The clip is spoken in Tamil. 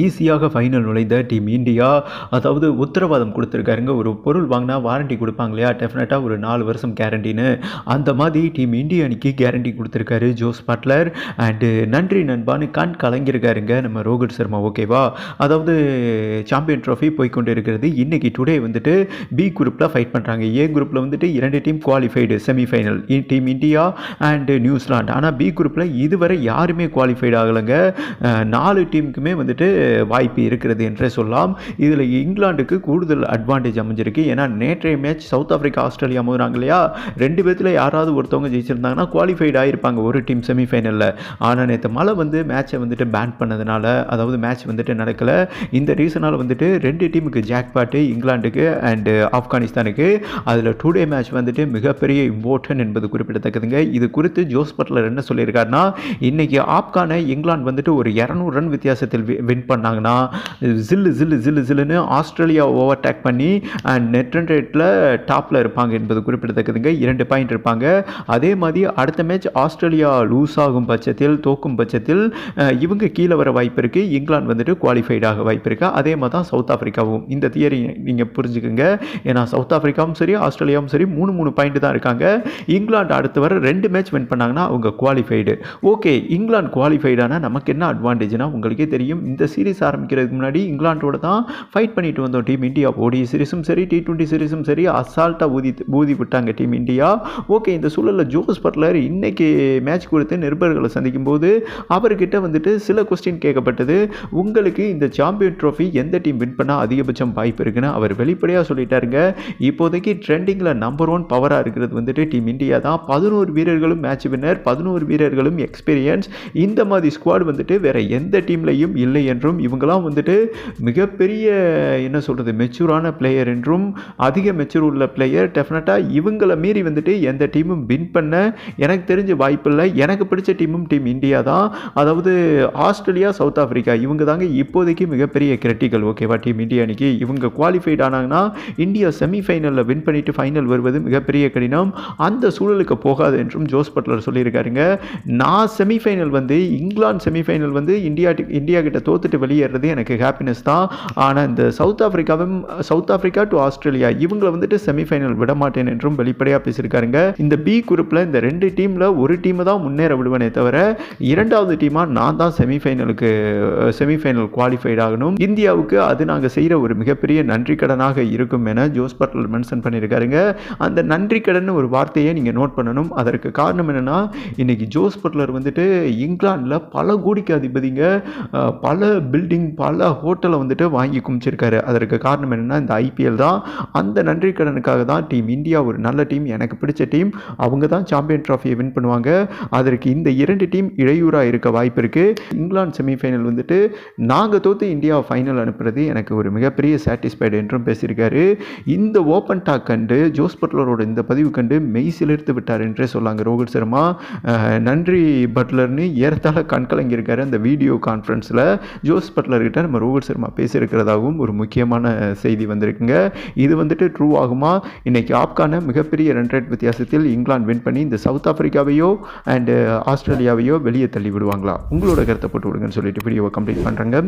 ஈஸியாக ஃபைனல் நுழைந்த டீம் இந்தியா. அதாவது உத்தரவாதம் கொடுத்துருக்காருங்க. ஒரு பொருள் வாங்கினா வாரண்டி கொடுப்பாங்க இல்லையா டெஃபினட்டாக ஒரு நாலு வருஷம் கேரண்டின்னு அந்த மாதிரி டீம் இந்தியா அணிக்கு கேரண்டி கொடுத்துருக்காரு ஜோஸ் பட்லர். அண்டு நன்றி நண்பான்னு கண் கலங்கியிருக்காருங்க நம்ம ரோஹித் சர்மா ஓகேவா அதாவது சாம்பியன் ட்ராஃபி போய்கொண்டு இருக்கிறது இன்னைக்கு டுடே வந்துட்டு பி குரூப்பில் ஃபைட் பண்ணுறாங்க ஏ குரூப்பில் வந்துட்டு இரண்டு team qualified semifinal team India and New Zealand ஆனால் பி குரூப்பில் இதுவரை யாருமே குவாலிஃபைடு ஆகலைங்க. நாலு டீமுக்குமே வந்துட்டு வாய்ப்பு இருக்கிறது என்றே சொல்லலாம். இதில் இங்கிலாந்துக்கு கூடுதல் அட்வான்டேஜ் அமைஞ்சிருக்கு. ஏன்னா நேற்றைய மேட்ச் சவுத் ஆஃப்ரிக்கா ஆஸ்திரேலியா மோதுறாங்க இல்லையா? ரெண்டு பேர்த்தில் யாராவது ஒருத்தவங்க ஜெயிச்சிருந்தாங்கன்னா குவாலிஃபைட் ஆகிருப்பாங்க ஒரு டீம் செமிஃபைனலில் ஆனால் நேற்று மழை வந்து மேட்சை வந்துட்டு பேன் பண்ணதுனால அதாவது மேட்ச் வந்துட்டு நடக்கலை. இந்த ரீசனால் வந்துட்டு ரெண்டு டீமுக்கு ஜாக்பாட்டு இங்கிலாந்துக்கு அண்டு ஆப்கானிஸ்தானுக்கு. அதில் டூ டே மேட்ச் வந்துட்டு மிகப்பெரிய இம்பார்ட்டன்ட் என்பது குறிப்பிடத்தக்கதுங்க. இது குறித்து ஜோஸ் பட்லர் என்ன சொல்லியிருக்காருன்னா இன்றைக்கி ஆப்கானை இங்கிலாந்து வந்துட்டு ஒரு இரநூறு ரன் வித்தியாசத்தில் வின் பண்ணாங்கன்னா ஜில்லு ஜில்லு ஜில்லு ஜில்லுன்னு ஆஸ்திரேலியா ஓவர்டேக் பண்ணி அண்ட் நெட் ரன் ரேட்டில் டாப்பில் இருப்பாங்க என்பது குறிப்பிடத்தக்கதுங்க. இரண்டு பாயிண்ட் இருப்பாங்க. அதே மாதிரி அடுத்த மேட்ச் ஆஸ்திரேலியா லூஸ் ஆகும் பட்சத்தில் தோக்கும் பட்சத்தில் இவங்க கீழே வர வாய்ப்பு இருக்குது இங்கிலாந்து வந்துட்டு குவாலிஃபைடாக வாய்ப்பு இருக்குது அதே மாதிரி தான் சவுத் ஆஃப்ரிக்காவும் இந்த தியரி நீங்கள் புரிஞ்சுக்குங்க. ஏன்னா சவுத் ஆஃப்ரிக்காவும் சரி ஆஸ்திரேலியாவும் சரி மூணு மூணு பாயிண்ட் தான் இருக்காங்க. இங்கிலாந்து அடுத்து வர ரெண்டு மேட்ச் வின் பண்ணாங்கன்னா அவங்க குவாலிஃபைடு ஓகே இங்கிலாந்து குவாலிஃபைடானால் நமக்கு என்ன அட்வான்டேஜ்னா உங்களுக்கே தெரியும். இந்த சீரிஸ் ஆரம்பிக்கிறதுக்கு முன்னாடி இங்கிலாண்டோட தான் ஃபைட் பண்ணிட்டு வந்தோம் டீம் இந்தியா. ஓடி சீரிஸும் சரி டி ட்வெண்ட்டி சீரிஸும் சரி அசால்ட்டாக ஊதி ஊதி விட்டாங்க டீம் இந்தியா. ஓகே இந்த சூழலில் ஜோஸ் பட்லர் இன்றைக்கி மேட்ச் கொடுத்து நிருபர்களை சந்திக்கும் போது அவர்கிட்ட வந்துட்டு சில கொஸ்டின் கேட்கப்பட்டது. உங்களுக்கு இந்த சாம்பியன் ட்ரோஃபி எந்த டீம் வின் பண்ணால் அதிகபட்சம் வாய்ப்பு இருக்குன்னு அவர் வெளிப்படையாக சொல்லிட்டாருங்க. இப்போதைக்கு ட்ரெண்டிங்கில் நம்பர் ஒன் பவராக இருக்கிறது வந்துட்டு டீம் இந்தியா தான். பதினோரு வீரர்களும் மேட்ச் வின்னர் பதினோரு வீரர்களும் எக்ஸ்பீரியன்ஸ் இந்த மாதிரி ஸ்குவாட் வந்துட்டு வேறு எந்த டீம்லையும் இல்லை என்று என்றும் இவங்கெல்லாம் வந்துட்டு மிகப்பெரிய என்ன சொல்கிறது மெச்சூரான பிளேயர் என்றும் அதிக மெச்சூர் உள்ள பிளேயர் டெஃபினட்டாக இவங்களை மீறி வந்துட்டு எந்த டீமும் வின் பண்ண எனக்கு தெரிஞ்ச வாய்ப்பில்லை எனக்கு பிடிச்ச டீமும் டீம் இந்தியா தான். அதாவது ஆஸ்திரேலியா சவுத் ஆஃப்ரிக்கா இவங்க தாங்க இப்போதைக்கு மிகப்பெரிய கிரிட்டிக்கல் ஓகேவா டீம் இந்தியா அன்னைக்கு இவங்க குவாலிஃபைட் ஆனாங்கன்னா இந்தியா செமிஃபைனலில் வின் பண்ணிவிட்டு ஃபைனல் வருவது மிகப்பெரிய கடினம். அந்த சூழலுக்கு போகாது என்றும் ஜோஸ் பட்லர் சொல்லியிருக்காருங்க. நான் செமிஃபைனல் வந்து இங்கிலாந்து செமிஃபைனல் வந்து இந்தியா இந்தியா கிட்ட தோத்துட்டு வெளியேறது எனக்கு ஹாப்பினஸ் தான். ஆனால் இந்த சவுத் ஆஃப்ரிக்காவும் சவுத் ஆஃப்ரிக்கா டு ஆஸ்திரேலியா இவங்களை வந்துட்டு செமிஃபைனல் விட மாட்டேன் என்றும் வெளிப்படையாக பேசியிருக்காருங்க. இந்த பி குரூப்பில் இந்த ரெண்டு டீமில் ஒரு டீமை தான் முன்னேற விடுவேனே தவிர இரண்டாவது டீமாக நான் தான் செமிஃபைனலுக்கு செமிஃபைனல் குவாலிஃபைட் ஆகணும். இந்தியாவுக்கு அது நாங்கள் செய்கிற ஒரு மிகப்பெரிய நன்றி கடனாக இருக்கும் என ஜோஸ் பட்லர் மென்ஷன் பண்ணியிருக்காருங்க. அந்த நன்றி கடன் ஒரு வார்த்தையை நீங்கள் நோட் பண்ணணும். அதற்கு காரணம் என்னென்னா இன்றைக்கி ஜோஸ் பட்லர் வந்துட்டு இங்கிலாந்தில் பல கோடிக்கு அதிபதிங்க. பல பில்டிங் பல ஹோட்டலை வந்துட்டு வாங்கி குமிச்சிருக்காரு. அதற்கு காரணம் என்னென்னா இந்த ஐபிஎல் தான். அந்த நன்றி கடனுக்காக தான் டீம் இந்தியா ஒரு நல்ல டீம் எனக்கு பிடிச்ச டீம் அவங்க தான் சாம்பியன் ட்ராஃபியை வின் பண்ணுவாங்க. அதற்கு இந்த இரண்டு டீம் இடையூறாக இருக்க வாய்ப்பு இருக்குது இங்கிலாந்து செமிஃபைனல் வந்துட்டு நாங்கள் தோத்து இந்தியா ஃபைனல் அனுப்புறது எனக்கு ஒரு மிகப்பெரிய சாட்டிஸ்ஃபைடு என்றும் பேசியிருக்காரு. இந்த ஓப்பன் டாக் கண்டு ஜோஸ் பட்லரோட இந்த பதிவு கண்டு மெய் சிலிர்த்து விட்டார் என்றே சொல்லாங்க ரோஹித் சர்மா. நன்றி பட்லர்னு ஏறத்தாழ கண்கலங்கியிருக்காரு அந்த வீடியோ கான்ஃபரன்ஸில் ஜோஸ் பட்லர்கிட்ட நம்ம ரோஹித் சர்மா பேசியிருக்கிறதாகவும் ஒரு முக்கியமான செய்தி வந்திருக்குங்க. இது வந்துட்டு ட்ரூ ஆகுமா? இன்றைக்கி ஆப்கான மிகப்பெரிய ரன் ரேட் வித்தியாசத்தில் இங்கிலாந்து வின் பண்ணி இந்த சவுத் ஆப்பிரிக்காவையோ அண்டு ஆஸ்திரேலியாவையோ வெளியே தள்ளி விடுவாங்களா உங்களோட கருத்தை போட்டு விடுங்கன்னு சொல்லிட்டு வீடியோவை கம்ப்ளீட் பண்ணுறேங்க